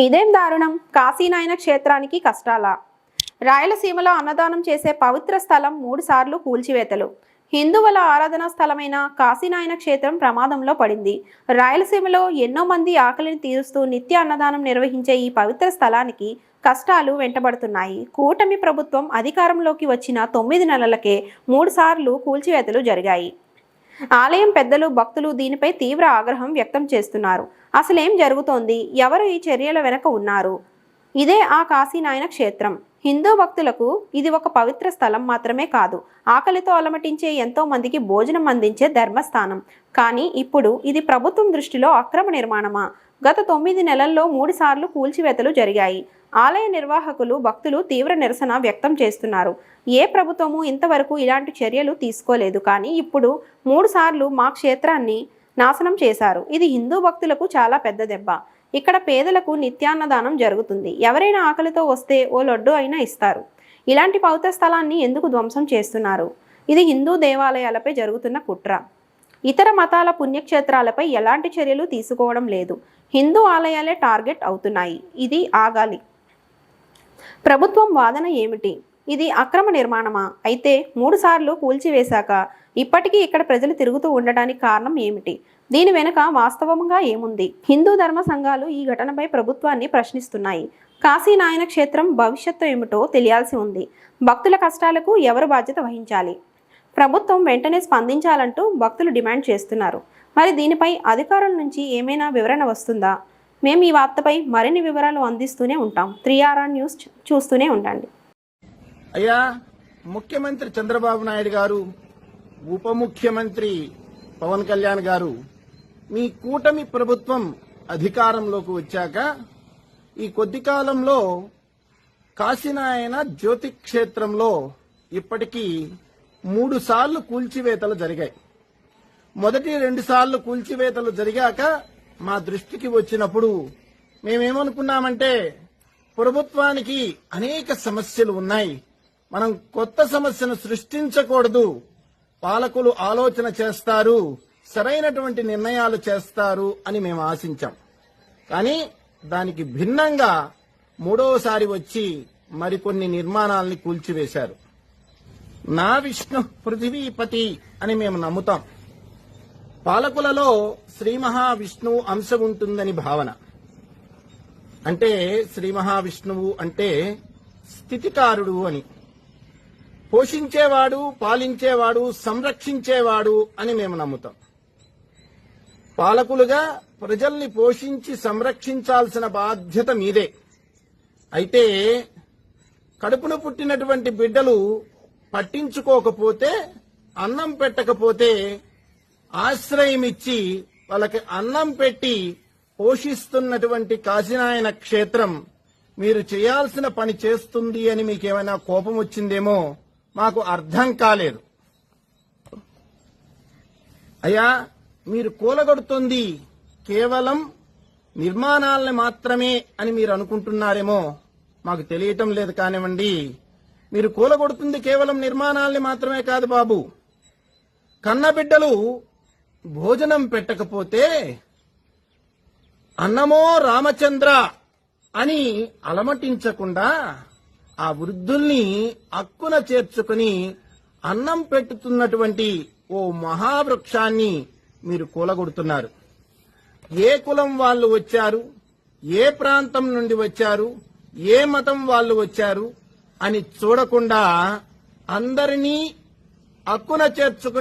ఇదేం దారుణం? కాశీనాయన క్షేత్రానికి కష్టాల? రాయలసీమలో అన్నదానం చేసే పవిత్ర స్థలం మూడు సార్లు కూల్చివేతలు. హిందువుల ఆరాధనా స్థలమైన కాశీనాయన క్షేత్రం ప్రమాదంలో పడింది. రాయలసీమలో ఎన్నో మంది ఆకలిని తీరుస్తూ నిత్య అన్నదానం నిర్వహించే ఈ పవిత్ర స్థలానికి కష్టాలు వెంటబడుతున్నాయి. కూటమి ప్రభుత్వం అధికారంలోకి వచ్చిన తొమ్మిది నెలలకే మూడుసార్లు కూల్చివేతలు జరిగాయి. ఆలయం పెద్దలు భక్తులు దీనిపై తీవ్ర ఆగ్రహం వ్యక్తం చేస్తున్నారు. అసలేం జరుగుతోంది? ఎవరు ఈ చర్యల వెనక ఉన్నారు? ఇదే ఆ కాశీనాయన క్షేత్రం. హిందూ భక్తులకు ఇది ఒక పవిత్ర స్థలం మాత్రమే కాదు. ఆకలితో అలమటించే ఎంతో మందికి భోజనం అందించే ధర్మస్థానం. కానీ ఇప్పుడు ఇది ప్రభుత్వం దృష్టిలో అక్రమ నిర్మాణమా? గత తొమ్మిది నెలల్లో మూడుసార్లు కూల్చివేతలు జరిగాయి. ఆలయ నిర్వాహకులు భక్తులు తీవ్ర నిరసన వ్యక్తం చేస్తున్నారు. ఏ ప్రభుత్వము ఇంతవరకు ఇలాంటి చర్యలు తీసుకోలేదు. కానీ ఇప్పుడు మూడు సార్లు మా క్షేత్రాన్ని నాశనం చేశారు. ఇది హిందూ భక్తులకు చాలా పెద్ద దెబ్బ. ఇక్కడ పేదలకు నిత్యాన్నదానం జరుగుతుంది. ఎవరైనా ఆకలితో వస్తే ఓ లడ్డు అయినా ఇస్తారు. ఇలాంటి పవిత్ర స్థలాన్ని ఎందుకు ధ్వంసం చేస్తున్నారు? ఇది హిందూ దేవాలయాలపై జరుగుతున్న కుట్ర. ఇతర మతాల పుణ్యక్షేత్రాలపై ఎలాంటి చర్యలు తీసుకోవడం లేదు. హిందూ ఆలయాలే టార్గెట్ అవుతున్నాయి. ఇది ఆగాలి. ప్రభుత్వం వాదన ఏమిటి? ఇది అక్రమ నిర్మాణమా? అయితే మూడు సార్లు కూల్చివేశాక ఇప్పటికీ ఇక్కడ ప్రజలు తిరుగుతూ ఉండడానికి కారణం ఏమిటి? దీని వెనుక వాస్తవంగా ఏముంది? హిందూ ధర్మ సంఘాలు ఈ ఘటనపై ప్రభుత్వాన్ని ప్రశ్నిస్తున్నాయి. కాశీ నాయన క్షేత్రం భవిష్యత్తు ఏమిటో తెలియాల్సి ఉంది. భక్తుల కష్టాలకు ఎవరు బాధ్యత వహించాలి? ప్రభుత్వం వెంటనే స్పందించాలంటూ భక్తులు డిమాండ్ చేస్తున్నారు. మరి దీనిపై అధికారుల నుంచి ఏమైనా వివరణ వస్తుందా? మేము ఈ వార్తపై మరిన్ని వివరాలు అందిస్తూనే ఉంటాం. త్రీ ఆర్ఆర్ న్యూస్ చూస్తూనే ఉండండి. అయ్యా ముఖ్యమంత్రి చంద్రబాబు నాయుడు గారు ఉప ముఖ్యమంత్రి పవన్ కళ్యాణ్ గారు మీ కూటమి ప్రభుత్వం అధికారంలోకి వచ్చాక ఈ కొద్ది కాలంలో కాశీనాయన జ్యోతి క్షేత్రంలో ఇప్పటికీ మూడు సార్లు కూల్చివేతలు జరిగాయి. మొదటి రెండు సార్లు కూల్చివేతలు జరిగాక మా దృష్టికి వచ్చినప్పుడు మేమేమనుకున్నామంటే ప్రభుత్వానికి అనేక సమస్యలు ఉన్నాయి. మనం కొత్త సమస్యను సృష్టించకూడదు. పాలకులు ఆలోచన చేస్తారు సరైనటువంటి నిర్ణయాలు చేస్తారు అని మేము ఆశించాం. కానీ దానికి భిన్నంగా మూడోసారి వచ్చి మరికొన్ని నిర్మాణాలని కూల్చివేశారు. నా విష్ణు పృథివీపతి అని మేము నమ్ముతాం. పాలకులలో శ్రీ మహావిష్ణువు అంశం ఉంటుందని భావన. అంటే శ్రీ మహావిష్ణువు అంటే స్థితికారుడు అని. పోషించేవాడు పాలించేవాడు సంరక్షించేవాడు అని మేము నమ్ముతాం. పాలకులుగా ప్రజల్ని పోషించి సంరక్షించాల్సిన బాధ్యత మీదే. అయితే కడుపున పుట్టినటువంటి బిడ్డలు పట్టించుకోకపోతే అన్నం పెట్టకపోతే ఆశ్రయం ఇచ్చి వాళ్ళకి అన్నం పెట్టి పోషిస్తున్నటువంటి కాశీనాయన క్షేత్రం మీరు చేయాల్సిన పని చేస్తుంది అని మీకేమైనా కోపం వచ్చిందేమో మాకు అర్థం కాలేదు. అయ్యా మీరు కూలగొడుతుంది కేవలం నిర్మాణాలని మాత్రమే అని మీరు అనుకుంటున్నారేమో మాకు తెలియటం లేదు కానివ్వండి. మీరు కూలగొడుతుంది కేవలం నిర్మాణాలని మాత్రమే కాదు బాబు. కన్నబిడ్డలు భోజనం పెట్టకపోతే అన్నమో రామచంద్ర అని అలమటించకుండా ఆ వృద్ధుల్ని అక్కున చేర్చుకుని అన్నం పెట్టుతున్నటువంటి ఓ మహావృక్షాన్ని మీరు కూలగొడుతున్నారు. ఏ కులం వాళ్ళు వచ్చారు? ఏ ప్రాంతం నుండి వచ్చారు? ఏ మతం వాళ్ళు వచ్చారు? అని చూడకుండా అందరినీ అక్కున చేర్చుకుని